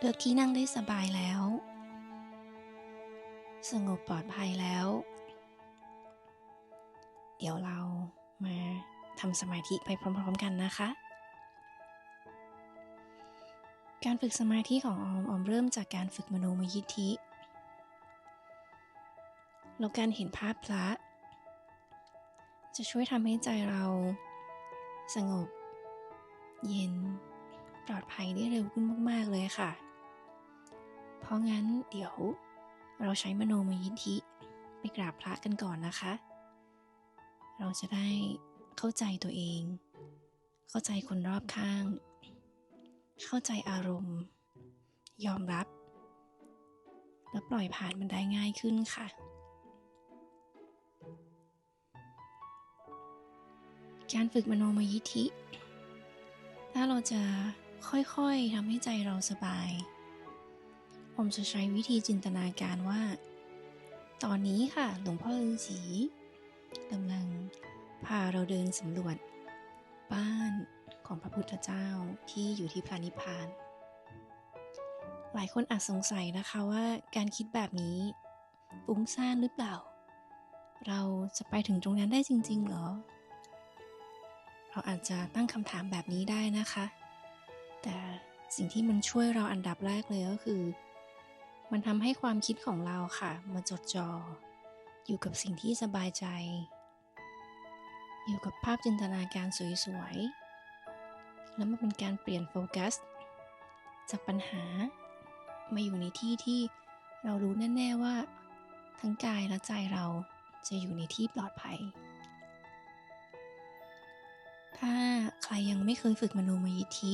เลือกที่นั่งได้สบายแล้ว สงบปลอดภัยแล้ว เดี๋ยวเรามาทำสมาธิไปพร้อม ๆ กันนะคะ การฝึกสมาธิของออมออมเริ่มจากการฝึกมโนมยิทธิแล้วการเห็นภาพพระ จะช่วยทำให้ใจเรา สงบ เย็น ปลอดภัยได้เร็วขึ้นมาก ๆ เลยค่ะ เพราะงั้นเดี๋ยวเราใช้มโนมยิทธิไปกราบพระกันก่อนนะคะ เราจะได้เข้าใจตัวเอง เข้าใจคนรอบข้าง เข้าใจอารมณ์ ยอมรับ และปล่อยผ่านมันได้ง่ายขึ้นค่ะ การฝึกมโนมยิทธิ ถ้าเราจะค่อยๆทำให้ใจเราสบาย ผมจะใช้วิธีจินตนาการว่า ตอนนี้ค่ะ หลวงพ่อฤาษีกำลังพาเราเดินสำรวจ บ้านของพระพุทธเจ้าที่อยู่ที่พระนิพพาน หลายคนอาจสงสัยนะคะว่าการคิดแบบนี้ฟุ้งซ่านหรือเปล่า เราจะไปถึงตรงนั้นได้จริง ๆ เหรอ เราอาจจะตั้งคำถามแบบนี้ได้นะคะ แต่สิ่งที่มันช่วยเราอันดับแรกเลยก็คือ มันทำให้ความคิดของเราค่ะ มาจดจอ่ออยู่กับสิ่งที่สบายใจ อยู่กับภาพจินตนาการสวยๆ แล้วมันเป็นการเปลี่ยนโฟกัส จากปัญหา มาอยู่ในที่ที่เรารู้แน่ๆว่า ทั้งกายและใจเราจะอยู่ในที่ปลอดภัย ถ้าใครยังไม่เคยฝึกมโนมยิทธิ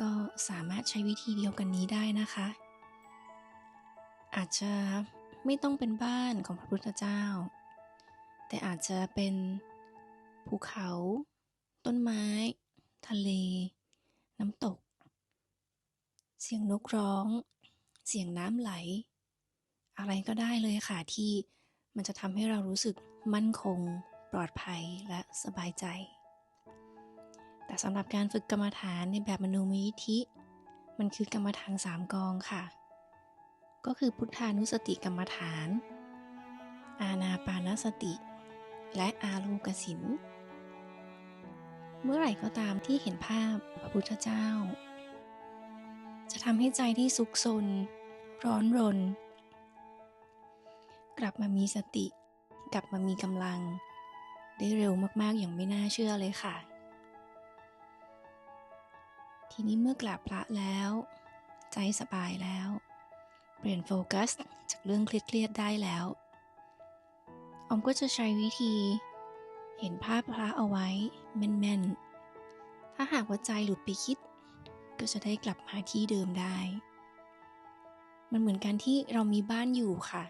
ก็สามารถใช้วิธีเดียวกันนี้ได้นะคะ อาจจะไม่ต้องเป็นบ้านของพระพุทธเจ้า แต่อาจจะเป็นภูเขา ต้นไม้ ทะเล น้ำตก เสียงนกร้อง เสียงน้ำไหล อะไรก็ได้เลยค่ะที่มันจะทำให้เรารู้สึกมั่นคง ปลอดภัยและสบายใจ แต่สำหรับการฝึกกรรมฐานในแบบมโนมยิทธิ มันคือกรรมฐานสามกองค่ะ ก็คือพุทธานุสติกรรมฐาน อาณาปานสติ และอารูกสิน เมื่อไหร่ก็ตามที่เห็นภาพพระพุทธเจ้า จะทำให้ใจที่ซุกซน ร้อนรน กลับมามีสติ กลับมามีกำลัง ได้เร็วมากๆอย่างไม่น่าเชื่อเลยค่ะ ทีนี้เมื่อกราบพระแล้ว ใจสบายแล้ว เปลี่ยนโฟกัสจากเรื่องเครียดๆได้แล้วออมก็จะใช้วิธี เห็นภาพพระเอาไว้แม่นๆ ถ้าหากว่าใจหลุดไปคิด ก็จะได้กลับมาที่เดิมได้ มันเหมือนกันที่เรามีบ้านอยู่ค่ะ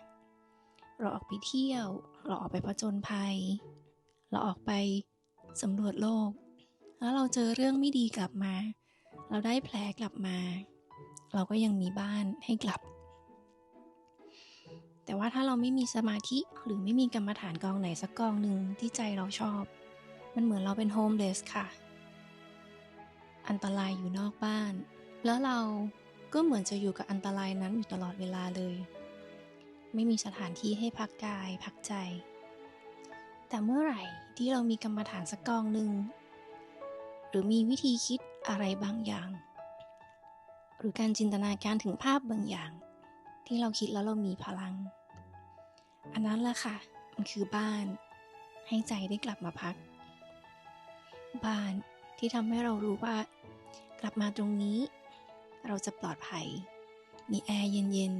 เราออกไปเที่ยว เราออกไปผจญภัย เราออกไปสำรวจโลก แล้วเราเจอเรื่องไม่ดีกลับมา เราได้แผลกลับมา เราก็ยังมีบ้านให้กลับ แต่ว่าถ้าเราไม่มีสมาธิหรือไม่มีกรรมฐานกองไหนสักกองหนึ่งที่ใจเราชอบ มันเหมือนเราเป็นโฮมเลสค่ะ อันตรายอยู่นอกบ้าน แล้วเราก็เหมือนจะอยู่กับอันตรายนั้นอยู่ตลอดเวลาเลย ไม่มีสถานที่ให้พักกายพักใจ แต่เมื่อไหร่ที่เรามีกรรมฐานสักกองหนึ่งหรือมีวิธีคิดอะไรบางอย่าง หรือการจินตนาการถึงภาพบางอย่าง ที่เราคิดแล้วเรามีพลัง อันนั้นแหละค่ะ มันคือบ้าน ให้ใจได้กลับมาพัก บ้านที่ทำให้เรารู้ว่า กลับมาตรงนี้ เราจะปลอดภัย มีแอร์เย็น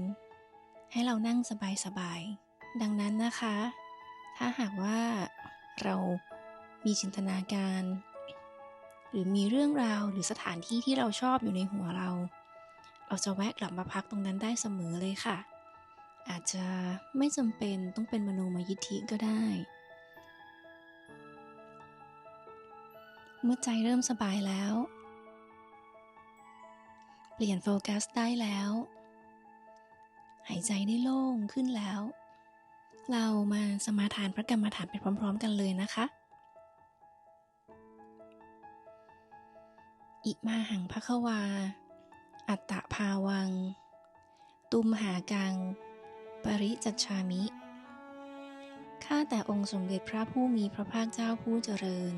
ๆ ให้เรานั่งสบายๆ ดังนั้นนะคะ ถ้าหากว่าเรามีจินตนาการ หรือมีเรื่องราวหรือสถานที่ที่เราชอบอยู่ในหัวเรา เราจะแวะกลับมาพักตรงนั้นได้เสมอเลยค่ะ อาจจะไม่จำเป็นต้องเป็นมโนมยิทธิก็ได้ เมื่อใจเริ่มสบายแล้ว เปลี่ยนโฟกัสได้แล้ว หายใจได้โล่งขึ้นแล้ว เรามาสมาทานพระกรรมฐานไปพร้อม ๆ กันเลยนะคะ อิมาหังพระควา อัตตภาวัง ตุมหากัง ปริจัชามิ ข้าแต่องค์สมเด็จพระผู้มีพระภาคเจ้าผู้เจริญ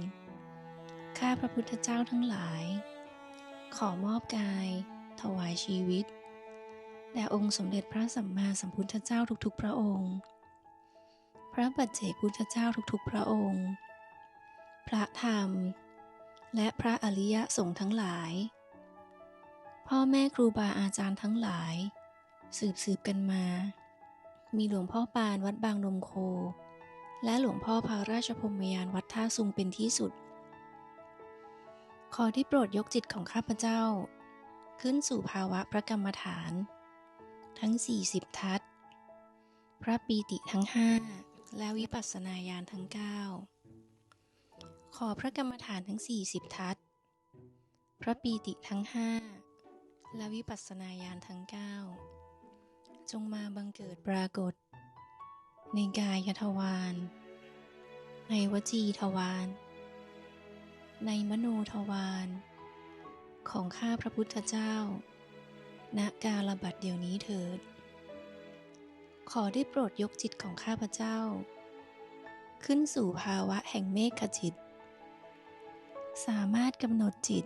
ข้าพระพุทธเจ้าทั้งหลาย ขอมอบกาย ถวายชีวิตแด่องค์สมเด็จพระสัมมาสัมพุทธเจ้าทุกๆ พระองค์ พระปัจเจกพุทธเจ้าทุกๆ พระองค์ พระธรรม และพระอริยสงฆ์ทั้งหลาย พ่อแม่ครูบาอาจารย์ทั้งหลาย สืบสืบกันมา มีหลวงพ่อปานวัดบางนมโค และหลวงพ่อพระราชพรหมยานวัดท่าซุงเป็นที่สุด ขอที่โปรดยกจิตของข้าพเจ้า ขึ้นสู่ภาวะพระกรรมฐาน ทั้ง 40 ทัศ พระปีติทั้ง 5 และวิปัสสนาญาณทั้ง 9 ขอพระกรรมฐานทั้ง 40 ทัศ พระปีติทั้ง 5 และวิปัสสนาญาณทั้ง 9 จงมาบังเกิดปรากฏ ในกายทวารในวจีทวารในมโนทวารของข้าพระพุทธเจ้า ณกาลบัดเดี๋ยวนี้เถิด ขอได้โปรดยกจิตของข้าพเจ้า ขึ้นสู่ภาวะแห่งเมฆขจิต สามารถกำหนดจิต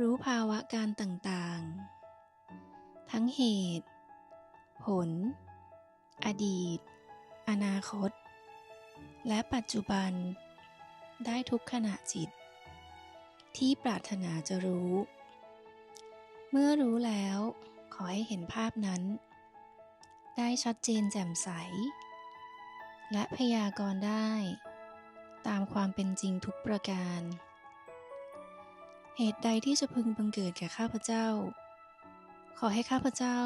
รู้ภาวะการต่างๆ ทั้งเหตุ ผล อดีต อนาคต และปัจจุบัน ได้ทุกขณะจิต ที่ปรารถนาจะรู้ เมื่อรู้แล้วขอให้เห็นภาพนั้น ได้ชัดเจนแจ่มใส และพยากรณ์ได้ ตามความเป็นจริงทุกประการ เหตุใดที่จะพึงบังเกิดแก่ข้าพเจ้า ขอให้ข้าพเจ้า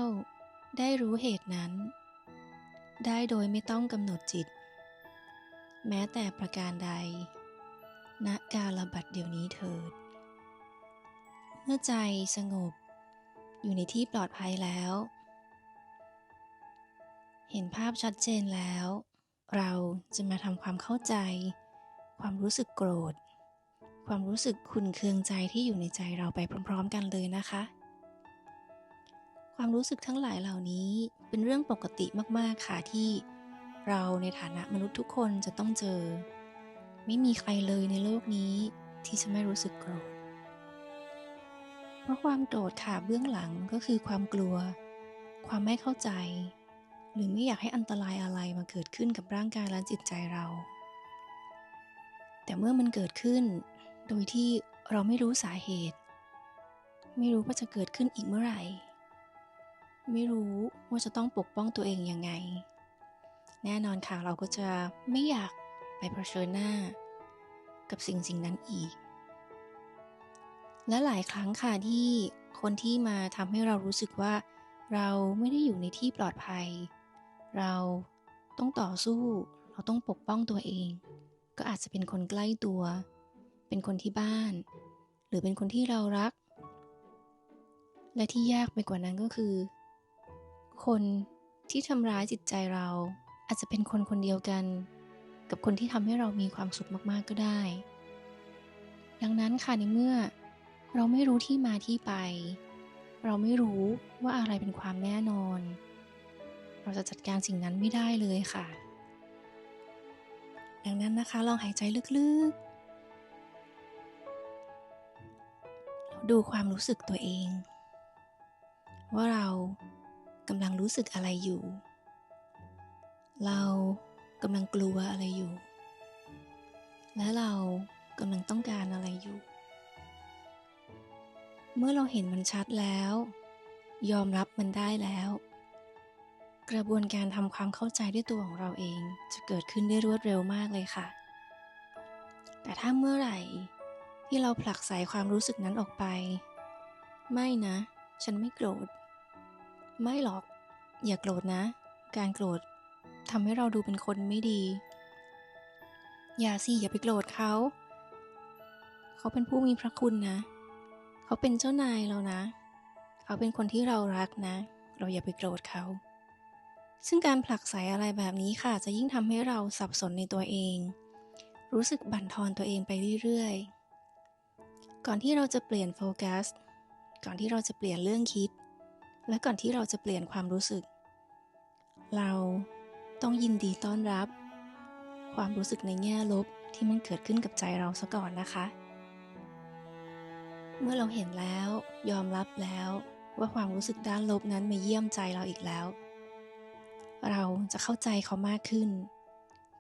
ได้รู้เหตุนั้น ได้โดยไม่ต้องกำหนดจิต แม้แต่ประการใด ณกาลบัดเดี๋ยวนี้เถิด เมื่อใจสงบ อยู่ในที่ปลอดภัยแล้ว เห็นภาพชัดเจนแล้ว เราจะมาทำความเข้าใจ ความรู้สึกโกรธ ความรู้สึกขุนเคืองใจที่อยู่ในใจเราไปพร้อม ๆ กันเลยนะคะ ความรู้สึกทั้งหลายเหล่านี้เป็นเรื่องปกติมากๆค่ะที่ เราในฐานะมนุษย์ทุกคนจะต้องเจอ ไม่มีใครเลยในโลกนี้ที่จะไม่รู้สึกโกรธ เพราะความโกรธค่ะเบื้องหลังก็คือความกลัว ความไม่เข้าใจ หรือไม่อยากให้อันตรายอะไรมาเกิดขึ้นกับร่างกายและจิตใจเรา แต่เมื่อมันเกิดขึ้น โดยที่เราไม่รู้สาเหตุ ไม่รู้ว่าจะเกิดขึ้นอีกเมื่อไหร่ ไม่รู้ว่าจะต้องปกป้องตัวเองยังไง แน่นอนค่ะเราก็จะไม่อยากไปเผชิญหน้า กับสิ่งสิ่งนั้นอีก และหลายครั้งค่ะที่คนที่มาทำให้เรารู้สึกว่า เราไม่ได้อยู่ในที่ปลอดภัย เราต้องต่อสู้ เราต้องปกป้องตัวเอง ก็อาจจะเป็นคนใกล้ตัว เป็นคนที่บ้าน หรือเป็นคนที่เรารัก และที่ยากไปกว่านั้นก็คือ คนที่ทำร้ายจิตใจเราอาจจะเป็นคนคนเดียวกัน กับคนที่ทำให้เรามีความสุขมากๆก็ได้ ดังนั้นค่ะในเมื่อ เราไม่รู้ที่มาที่ไป เราไม่รู้ว่าอะไรเป็นความแน่นอน เราจะจัดการสิ่งนั้นไม่ได้เลยค่ะ ดังนั้นนะคะลองหายใจลึกๆ ดูความรู้สึกตัวเอง ว่าเรา กำลังรู้สึกอะไรอยู่ เรากำลังกลัวอะไรอยู่ และเรากำลังต้องการอะไรอยู่ เมื่อเราเห็นมันชัดแล้ว ยอมรับมันได้แล้ว กระบวนการทำความเข้าใจด้วยตัวของเราเองจะเกิดขึ้นได้รวดเร็วมากเลยค่ะ แต่ถ้าเมื่อไหร่ที่เราผลักไสความรู้สึกนั้นออกไป ไม่นะ ฉันไม่โกรธ ไม่หรอก อย่าโกรธนะ การโกรธทำให้เราดูเป็นคนไม่ดี อย่าสิอย่าไปโกรธเขา เขาเป็นผู้มีพระคุณนะ เขาเป็นเจ้านายเรานะ เขาเป็นคนที่เรารักนะ เราอย่าไปโกรธเขา ซึ่งการผลักไสอะไรแบบนี้ค่ะ จะยิ่งทำให้เราสับสนในตัวเอง รู้สึกบั่นทอนตัวเองไปเรื่อยๆ ก่อนที่เราจะเปลี่ยนโฟกัส ก่อนที่เราจะเปลี่ยนเรื่องคิด และก่อนที่เราจะเปลี่ยนความรู้สึก เราต้องยินดีต้อนรับ ความรู้สึกในแง่ลบที่มันเกิดขึ้นกับใจเราซะก่อนนะคะ เมื่อเราเห็นแล้วยอมรับแล้วว่าความรู้สึกด้านลบนั้นมาเยี่ยมใจเราอีกแล้ว เราจะเข้าใจเขามากขึ้น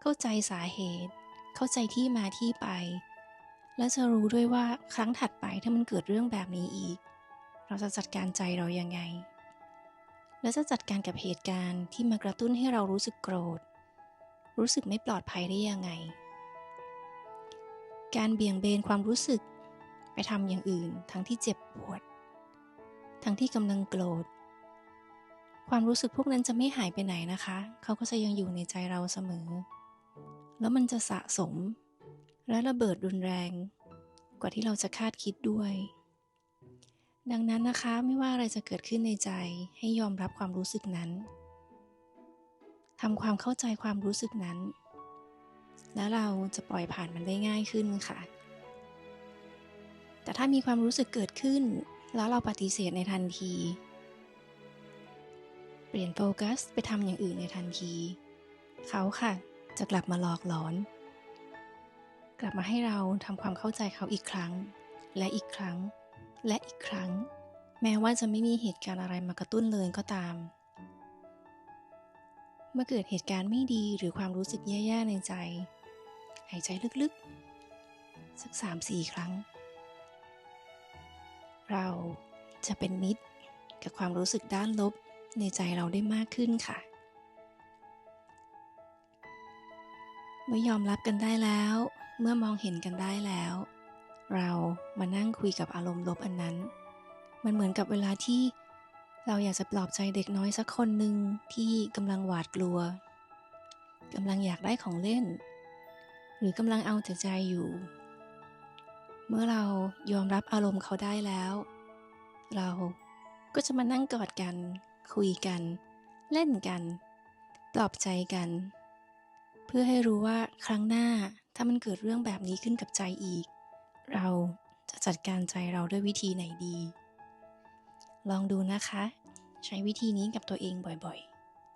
เข้าใจสาเหตุ เข้าใจที่มาที่ไป และจะรู้ด้วยว่าครั้งถัดไปถ้ามันเกิดเรื่องแบบนี้อีก เราจะจัดการใจเรายังไง และจะจัดการกับเหตุการณ์ที่มากระตุ้นให้เรารู้สึกโกรธ รู้สึกไม่ปลอดภัยได้ยังไง การเบี่ยงเบนความรู้สึกไปทำอย่างอื่น ทั้งที่เจ็บปวด ทั้งที่กำลังโกรธ ความรู้สึกพวกนั้นจะไม่หายไปไหนนะคะ เขาก็จะยังอยู่ในใจเราเสมอ แล้วมันจะสะสม และระเบิดรุนแรง กว่าที่เราจะคาดคิดด้วย ดังนั้นนะคะไม่ว่าอะไรจะเกิดขึ้นในใจให้ยอมรับความรู้สึกนั้นทำความเข้าใจความรู้สึกนั้น แล้วเราจะปล่อยผ่านมันได้ง่ายขึ้นค่ะ แต่ถ้ามีความรู้สึกเกิดขึ้น แล้วเราปฏิเสธในทันที เปลี่ยนโฟกัสไปทำอย่างอื่นในทันที เขาค่ะ จะกลับมาหลอกหลอน กลับมาให้เราทำความเข้าใจเขาอีกครั้ง และอีกครั้ง และอีกครั้ง แม้ว่าจะไม่มีเหตุการณ์อะไรมากระตุ้นเลยก็ตาม เมื่อเกิดเหตุการณ์ไม่ดีหรือความรู้สึกแย่ๆในใจ หายใจลึกๆ สักสามสี่ครั้ง เราจะเป็นมิตรกับความรู้สึกด้านลบในใจเราได้มากขึ้นค่ะ เมื่อยอมรับกันได้แล้ว เมื่อมองเห็นกันได้แล้ว เรามานั่งคุยกับอารมณ์ลบอันนั้น มันเหมือนกับเวลาที่เราอยากจะปลอบใจเด็กน้อยสักคนหนึ่งที่กำลังหวาดกลัวกำลังอยากได้ของเล่น หรือกำลังเอาแต่ใจอยู่ เมื่อเรายอมรับอารมณ์เขาได้แล้ว เราก็จะมานั่งกอดกัน คุยกัน เล่นกัน ปลอบใจกัน เพื่อให้รู้ว่าครั้งหน้าถ้ามันเกิดเรื่องแบบนี้ขึ้นกับใจอีก เราจะจัดการใจเราด้วยวิธีไหนดี ลองดูนะคะ ใช้วิธีนี้กับตัวเองบ่อย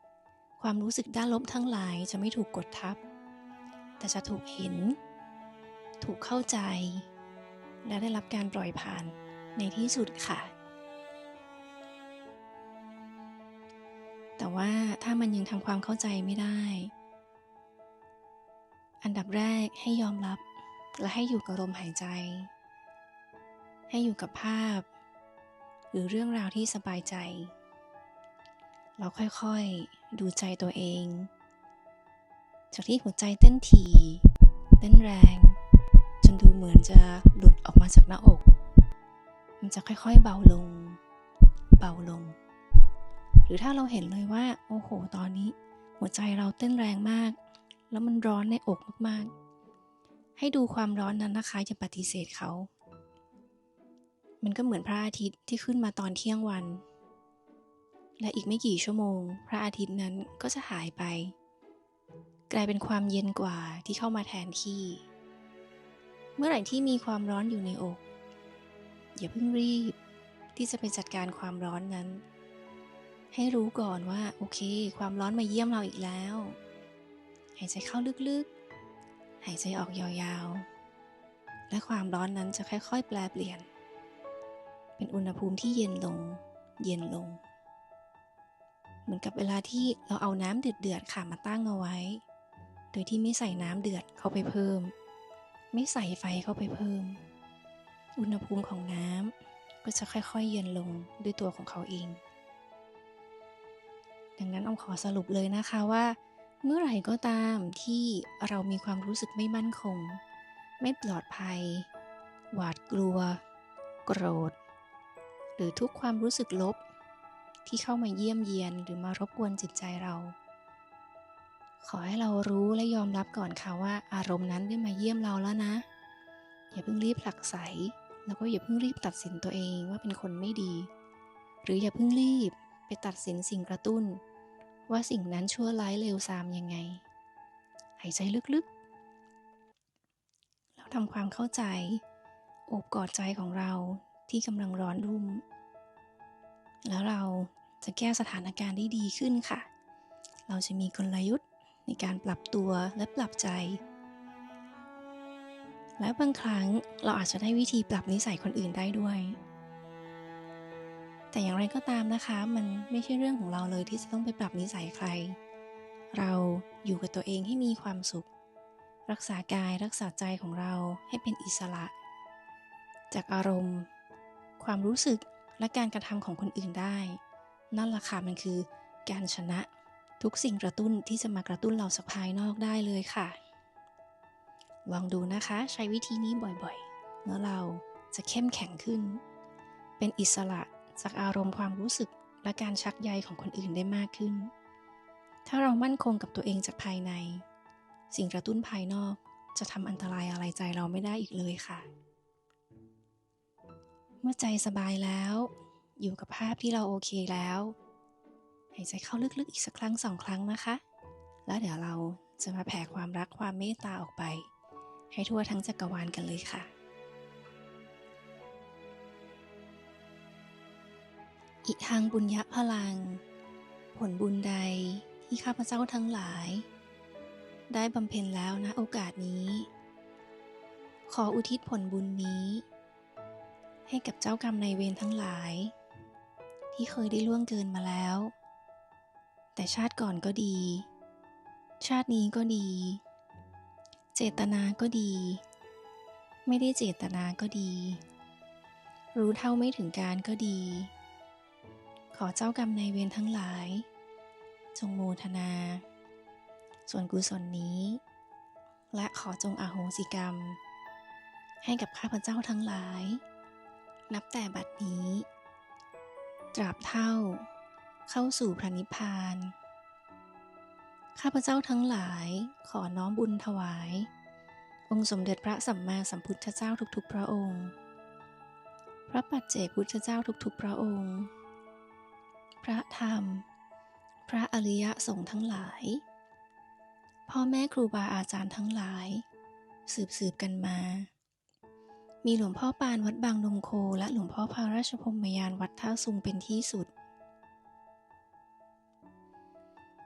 ๆ ความรู้สึกด้านลบทั้งหลายจะไม่ถูกกดทับ แต่จะถูกเห็น ถูกเข้าใจ และได้รับการปล่อยผ่านในที่สุดค่ะ แต่ว่าถ้ามันยังทำความเข้าใจไม่ได้ อันดับแรกให้ยอมรับ และให้อยู่กับลมหายใจ ให้อยู่กับภาพ หรือเรื่องราวที่สบายใจ เราค่อยๆดูใจตัวเอง จากที่หัวใจเต้นถี่เต้นแรง จนดูเหมือนจะหลุดออกมาจากหน้าอก มันจะค่อยๆเบาลง เบาลง หรือถ้าเราเห็นเลยว่า โอ้โห ตอนนี้ หัวใจเราเต้นแรงมาก แล้วมันร้อนในอกมากๆ ให้ดูความร้อนนั้นนะคะอย่าปฏิเสธเขา มันก็เหมือนพระอาทิตย์ที่ขึ้นมาตอนเที่ยงวัน และอีกไม่กี่ชั่วโมง พระอาทิตย์นั้นก็จะหายไป กลายเป็นความเย็นกว่าที่เข้ามาแทนที่ เมื่อไหร่ที่มีความร้อนอยู่ในอก อย่าเพิ่งรีบที่จะไปจัดการความร้อนนั้น ให้รู้ก่อนว่าโอเค ความร้อนมาเยี่ยมเราอีกแล้ว หายใจเข้าลึกๆ หายใจออกยาวๆ และความร้อนนั้นจะค่อยๆ แปลเปลี่ยน เป็นอุณหภูมิที่เย็นลง เย็นลง เหมือนกับเวลาที่เราเอาน้ำเดือดๆค่ะมาตั้งเอาไว้ โดยที่ไม่ใส่น้ำเดือดเข้าไปเพิ่ม ไม่ใส่ไฟเข้าไปเพิ่ม อุณหภูมิของน้ำก็จะค่อยๆ เย็นลงด้วยตัวของเขาเอง ดังนั้นออมขอสรุปเลยนะคะว่า เมื่อไหร่ก็ตามที่เรามีความรู้สึกไม่มั่นคง ไม่ปลอดภัย หวาดกลัว โกรธ หรือทุกความรู้สึกลบ ที่เข้ามาเยี่ยมเยียนหรือมารบกวนจิตใจเรา ขอให้เรารู้และยอมรับก่อนค่ะว่า อารมณ์นั้นได้มาเยี่ยมเราแล้วนะ อย่าเพิ่งรีบผลักไส แล้วก็อย่าเพิ่งรีบตัดสินตัวเองว่าเป็นคนไม่ดี หรืออย่าเพิ่งรีบไปตัดสินสิ่งกระตุ้น ว่าสิ่งนั้นชั่วร้ายเลวทรามยังไง หายใจลึกๆ แล้วทำความเข้าใจ โอบกอดใจของเราที่กำลังร้อนรุ่ม แล้วเราจะแก้สถานการณ์ได้ดีขึ้นค่ะ เราจะมีกลยุทธ์ในการปรับตัวและปรับใจ และบางครั้งเราอาจจะได้วิธีปรับนิสัยคนอื่นได้ด้วย แต่อย่างไรก็ตามนะคะ มันไม่ใช่เรื่องของเราเลยที่จะต้องไปปรับนิสัยใคร เราอยู่กับตัวเองให้มีความสุข รักษากายรักษาใจของเราให้เป็นอิสระ จากอารมณ์ ความรู้สึกและการกระทำของคนอื่นได้ นั่นแหละค่ะมันคือการชนะทุกสิ่งกระตุ้นที่จะมากระตุ้นเราสักภายนอกได้เลยค่ะ ลองดูนะคะ ใช้วิธีนี้บ่อยๆ แล้วเราจะเข้มแข็งขึ้น เป็นอิสระ จากอารมณ์ความรู้สึกและการชักใยของคนอื่นได้มากขึ้น ถ้าเรามั่นคงกับตัวเองจากภายใน สิ่งกระตุ้นภายนอกจะทำอันตรายอะไรใจเราไม่ได้อีกเลยค่ะ เมื่อใจสบายแล้ว อยู่กับภาพที่เราโอเคแล้ว หายใจเข้าลึกๆอีกสักครั้งสองครั้งนะคะ แล้วเดี๋ยวเราจะมาแผ่ความรักความเมตตาออกไป ให้ทั่วทั้งจักรวาลกันเลยค่ะ อีกทางบุญยะพลัง ผลบุญใดที่ข้าพเจ้าทั้งหลาย ได้บำเพ็ญแล้วนะโอกาสนี้ ขออุทิศผลบุญนี้ ให้กับเจ้ากรรมนายเวรทั้งหลาย ที่เคยได้ล่วงเกินมาแล้ว แต่ชาติก่อนก็ดี ชาตินี้ก็ดี เจตนาก็ดี ไม่ได้เจตนาก็ดี รู้เท่าไม่ถึงการก็ดี ขอเจ้ากรรมในเวรทั้งหลาย จงโมทนา ส่วนกุศลนี้ และขอจงอโหสิกรรม ให้กับข้าพเจ้าทั้งหลาย นับแต่บัดนี้ ตราบเท่า เข้าสู่พระนิพพาน ข้าพเจ้าทั้งหลายขอน้อมบุญถวาย องค์สมเด็จพระสัมมาสัมพุทธเจ้าทุกๆ พระองค์ พระปัจเจกพุทธเจ้าทุกๆ พระองค์ พระธรรม พระอริยสงฆ์ทั้งหลาย พ่อแม่ครูบาอาจารย์ทั้งหลาย สืบสืบกันมา มีหลวงพ่อปานวัดบางนมโค และหลวงพ่อพระราชพมยานวัดท่าซุงเป็นที่สุด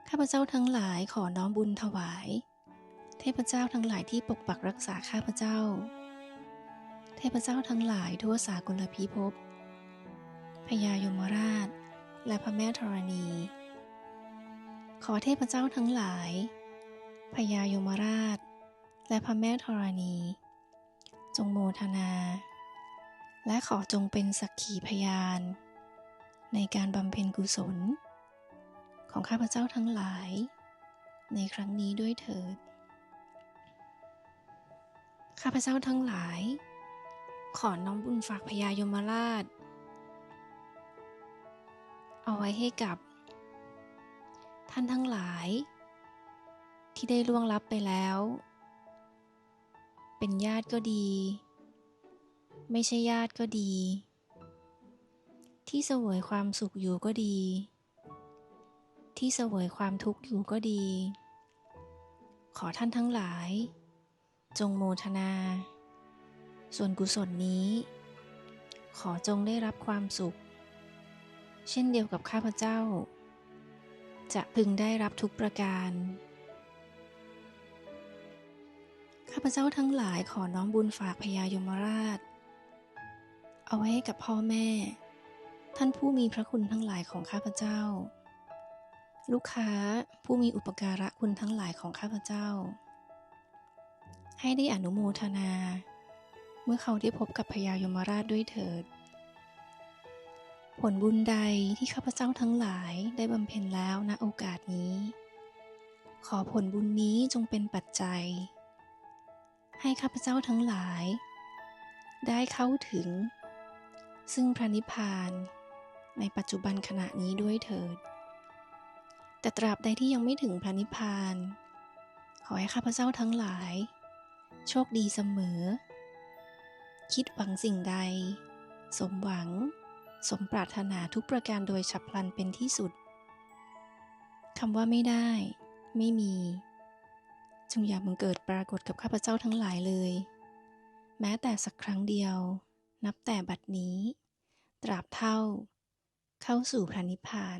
ข้าพเจ้าทั้งหลายขอน้อมบุญถวาย เทพเจ้าทั้งหลายที่ปกปักรักษาข้าพเจ้า เทพเจ้าทั้งหลายทั่วสากลพิภพพญายมราช และพระแม่ธรณี ขอเทพเจ้าทั้งหลายพญายมราช และพระแม่ธรณี จงโมทนา และขอจงเป็นสักขีพยาน ในการบำเพ็ญกุศล ของข้าพเจ้าทั้งหลาย ในครั้งนี้ด้วยเถิด ข้าพเจ้าทั้งหลาย ขอน้อมบุญฝากพญายมราช เอาไว้ให้กับ ท่านทั้งหลาย ที่ได้ล่วงลับไปแล้ว เป็นญาติก็ดี ไม่ใช่ญาติก็ดี ที่เสวยความสุขอยู่ก็ดี ที่เสวยความทุกข์อยู่ก็ดี ขอท่านทั้งหลาย จงโมทนา ส่วนกุศลนี้ ขอจงได้รับความสุข เช่นเดียวกับข้าพเจ้า จะพึงได้รับทุกประการ ข้าพเจ้าทั้งหลายขอน้อมบุญฝากพญายมราช เอาไว้ให้กับพ่อแม่ ท่านผู้มีพระคุณทั้งหลายของข้าพเจ้า ลูกค้าผู้มีอุปการะคุณทั้งหลายของข้าพเจ้า ให้ได้อนุโมทนา เมื่อเขาได้พบกับพญายมราชด้วยเถิด ผลบุญใดที่ข้าพเจ้าทั้งหลายได้บำเพ็ญแล้วณโอกาสนี้ ขอผลบุญนี้จงเป็นปัจจัย ให้ข้าพเจ้าทั้งหลาย ได้เข้าถึง ซึ่งพระนิพพานในปัจจุบันขณะนี้ด้วยเถิด แต่ตราบใดที่ยังไม่ถึงพระนิพพาน ขอให้ข้าพเจ้าทั้งหลาย โชคดีเสมอ คิดหวังสิ่งใด สมหวัง สมปรารถนาทุกประการโดยฉับพลันเป็นที่สุดคำว่าไม่ได้ ไม่มี จงอย่าบังเกิดปรากฏกับข้าพเจ้าทั้งหลายเลย แม้แต่สักครั้งเดียว นับแต่บัดนี้ ตราบเท่า เข้าสู่พระนิพพาน